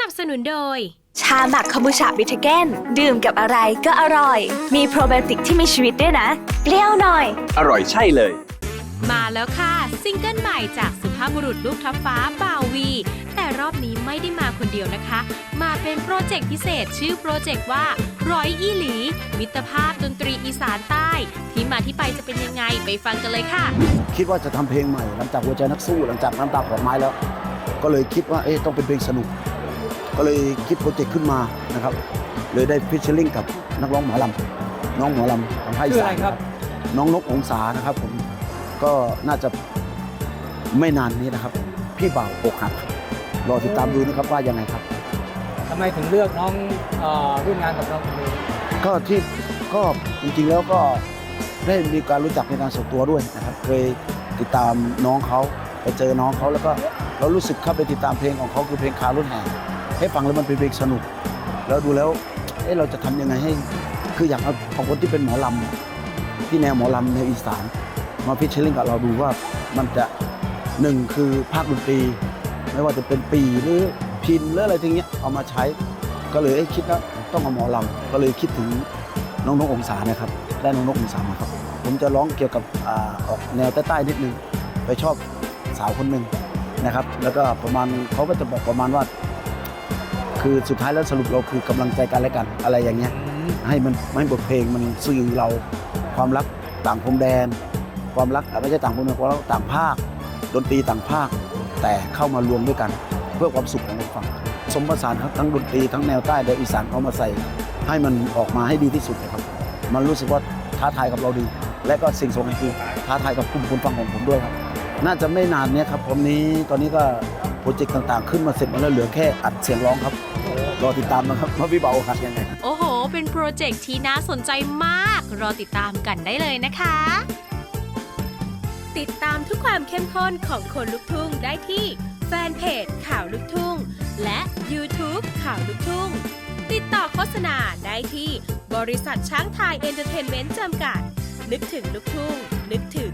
นับสนุนโดย ชาหมักคอมบูชาบิทเกนดื่มกับอะไรก็อร่อย มีโปรไบโอติกที่มีชีวิตด้วยนะ เปรี้ยวหน่อย อร่อยใช่เลย มาแล้วค่ะ ซิงเกิลใหม่จากสุภาพบุรุษลูกทัพฟ้าบ่าววี แต่รอบนี้ไม่ได้มาคนเดียวนะคะ มาเป็นโปรเจกต์พิเศษชื่อโปรเจกต์ว่า ร้อยอีหลี มิตรภาพดนตรีอีสานใต้ ที่มาที่ไปจะเป็นยังไงไปฟังกันเลยค่ะ คิดว่าจะทำเพลงใหม่หลังจากหัวใจนักสู้หลังจากน้ำตาผลไม้แล้ว ก็เลยคิดว่าเอ๊ะต้องเป็นเพลงสนุก ก็เลยคิดโปรเจกต์ขึ้นมานะครับ เลยได้พิชเชอร์ลิงกับนักร้องหมอลำน้องหมอลำทางภาคอีชื่อสาอะไรนครับ น้องนกองศานะครับผมก็น่าจะไม่นานนี้นะครับ พี่บ่าวอกหักรอติดตามดูนะครับว่ายังไงครับ ทำไมถึงเลือกน้องเอ่อร่วมงานกับน้องคนนี้ก็ที่ก็จริงๆแล้วก็ได้มีการรู้จักในการส่วนตัวด้วยนะครับ เคยติดตามน้องเขาไปเจอน้องเขาแล้วก็เรารู้สึกเข้าไปติดตามเพลงของเขาคือเพลงคารุ่นแห่ ให้ฟังแล้วมันเป็นเพลงสนุก แล้วดูแล้วเอ๊ะเราจะทำยังไงให้ คืออยากเอาเอาคนที่เป็นหมอลำที่แนวหมอลำในวอีสานมาพิชเชลิงกับเราดูว่ามันจะหนึ่งคือภาคดนตรี ไม่ว่าจะเป็นปีหรือพินหรืออะไรทีเงี้ยเอามาใช้ก็เลยเอ้คิดว่าต้องเอาหมอลำก็เลยคิดถึงน้องนกองศานะครับได้น้องนกองศามาครับ ผมจะร้องเกี่ยวกับอออกแนวใต้ๆนิดนึงไปชอบสาวคนหนึ่งนะครับ แล้วก็ประมาณเขาก็จะบอกประมาณว่า คือสุดท้ายแล้วสรุปเราคือกำลังใจกันและกันอะไรอย่างเงี้ยให้มันให้บทเพลงมันสื่อเราความรักต่างพรมแดน ความรักอะไม่ใช่ต่างพรมแดนความรักต่างภาค ดนตรีต่างภาค แต่เข้ามารวมด้วยกัน เพื่อความสุขของคนฟังสมผสานครับทั้งดนตรีทั้งแนวใต้และอีสานเขามาใส่ ให้มันออกมาให้ดีที่สุดนะครับ มันรู้สึกว่าท้าทายกับเราดี และก็สิ่งสำคัญคือท้าทายกับกลุ่มคนฟังของผมด้วยครับ น่าจะไม่นานเนี้ยครับผมนี้ตอนนี้ก็โป รเจกต์ต่างๆ ขึ้นมาเสร็จหมดแล้วเหลือแค่อัดเสียงร้องครับ รอติดตามนะครับว่าพี่เบาหัดยังไง โอ้โห เป็นโปรเจกต์ที่น่าสนใจมาก รอติดตามกันได้เลยนะคะ ติดตามทุกความเข้มข้นของคนลุกทุ่งได้ที่แฟนเพจข่าวลุกทุ่ง และ YouTube ข่าวลุกทุ่ง ติดต่อโฆษณาได้ที่บริษัทช้างไทยเอนเตอร์เทนเมนต์จำกัด นึกถึงลุกทุ่ง นึกถึง